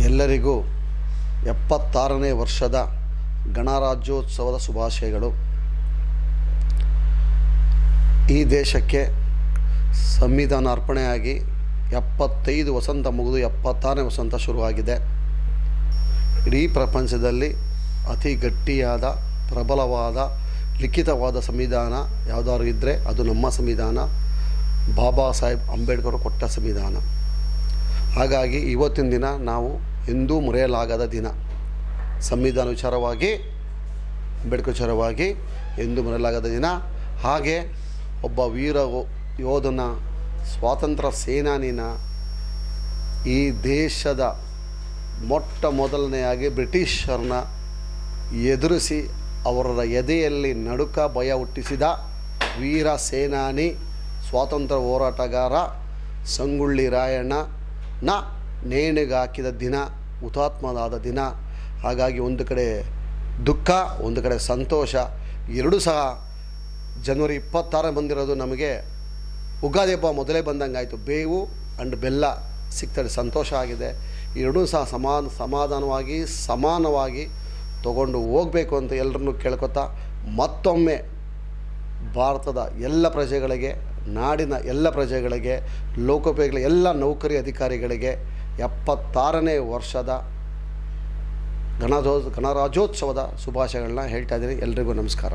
ಎಲ್ಲರಿಗೂ ಎಪ್ಪತ್ತಾರನೇ ವರ್ಷದ ಗಣರಾಜ್ಯೋತ್ಸವದ ಶುಭಾಶಯಗಳು. ಈ ದೇಶಕ್ಕೆ ಸಂವಿಧಾನ ಅರ್ಪಣೆಯಾಗಿ ಎಪ್ಪತ್ತೈದು ವಸಂತ ಮುಗಿದು ಎಪ್ಪತ್ತಾರನೇ ವಸಂತ ಶುರುವಾಗಿದೆ. ಇಡೀ ಪ್ರಪಂಚದಲ್ಲಿ ಅತಿ ಗಟ್ಟಿಯಾದ, ಪ್ರಬಲವಾದ, ಲಿಖಿತವಾದ ಸಂವಿಧಾನ ಯಾವುದಾದ್ರು ಇದ್ದರೆ ಅದು ನಮ್ಮ ಸಂವಿಧಾನ. ಬಾಬಾ ಸಾಹೇಬ್ ಅಂಬೇಡ್ಕರ್ ಕೊಟ್ಟ ಸಂವಿಧಾನ. ಹಾಗಾಗಿ ಇವತ್ತಿನ ದಿನ ನಾವು ಎಂದೂ ಮರೆಯಲಾಗದ ದಿನ. ಸಂವಿಧಾನ ವಿಚಾರವಾಗಿ ಅಂಬೇಡ್ಕರ್ ವಿಚಾರವಾಗಿ ಎಂದೂ ಮರೆಯಲಾಗದ ದಿನ. ಹಾಗೆ ಒಬ್ಬ ವೀರ ಯೋಧನ ಸ್ವಾತಂತ್ರ್ಯ ಸೇನಾನಿನ ಈ ದೇಶದ ಮೊಟ್ಟ ಮೊದಲನೆಯಾಗಿ ಬ್ರಿಟಿಷರನ್ನ ಎದುರಿಸಿ ಅವರ ಎದೆಯಲ್ಲಿ ನಡುಕ ಭಯ ಹುಟ್ಟಿಸಿದ ವೀರ ಸೇನಾನಿ, ಸ್ವಾತಂತ್ರ್ಯ ಹೋರಾಟಗಾರ ಸಂಗೊಳ್ಳಿ ರಾಯಣ್ಣನ ನೇಣಿಗೆ ದಿನ, ಹುತಾತ್ಮನಾದ ದಿನ, ಹಾಗಾಗಿ ಒಂದು ಕಡೆ ದುಃಖ, ಒಂದು ಕಡೆ ಸಂತೋಷ, ಎರಡೂ ಸಹ ಜನವರಿ ಇಪ್ಪತ್ತಾರ ಬಂದಿರೋದು ನಮಗೆ. ಉಗಾದಿ ಹಬ್ಬ ಮೊದಲೇ ಬಂದಂಗಾಯಿತು. ಬೇವು ಆ್ಯಂಡ್ ಬೆಲ್ಲ ಸಿಗ್ತದೆ ಸಂತೋಷ ಆಗಿದೆ. ಎರಡೂ ಸಹ ಸಮಾನ, ಸಮಾಧಾನವಾಗಿ, ಸಮಾನವಾಗಿ ತಗೊಂಡು ಹೋಗಬೇಕು ಅಂತ ಎಲ್ಲರನ್ನೂ ಕೇಳ್ಕೊತಾ ಮತ್ತೊಮ್ಮೆ ಭಾರತದ ಎಲ್ಲ ಪ್ರಜೆಗಳಿಗೆ ನಾಡಿನ ಎಲ್ಲ ಪ್ರಜೆಗಳಿಗೆ, ಲೋಕೋಪಯೋಗಿಗಳ ಎಲ್ಲ ನೌಕರಿ ಅಧಿಕಾರಿಗಳಿಗೆ ಎಪ್ಪತ್ತಾರನೇ ವರ್ಷದ ಗಣರಾಜೋ ಗಣರಾಜ್ಯೋತ್ಸವದ ಶುಭಾಶಯಗಳನ್ನ ಹೇಳ್ತಾ ಇದ್ದೀನಿ. ಎಲ್ರಿಗೂ ನಮಸ್ಕಾರ.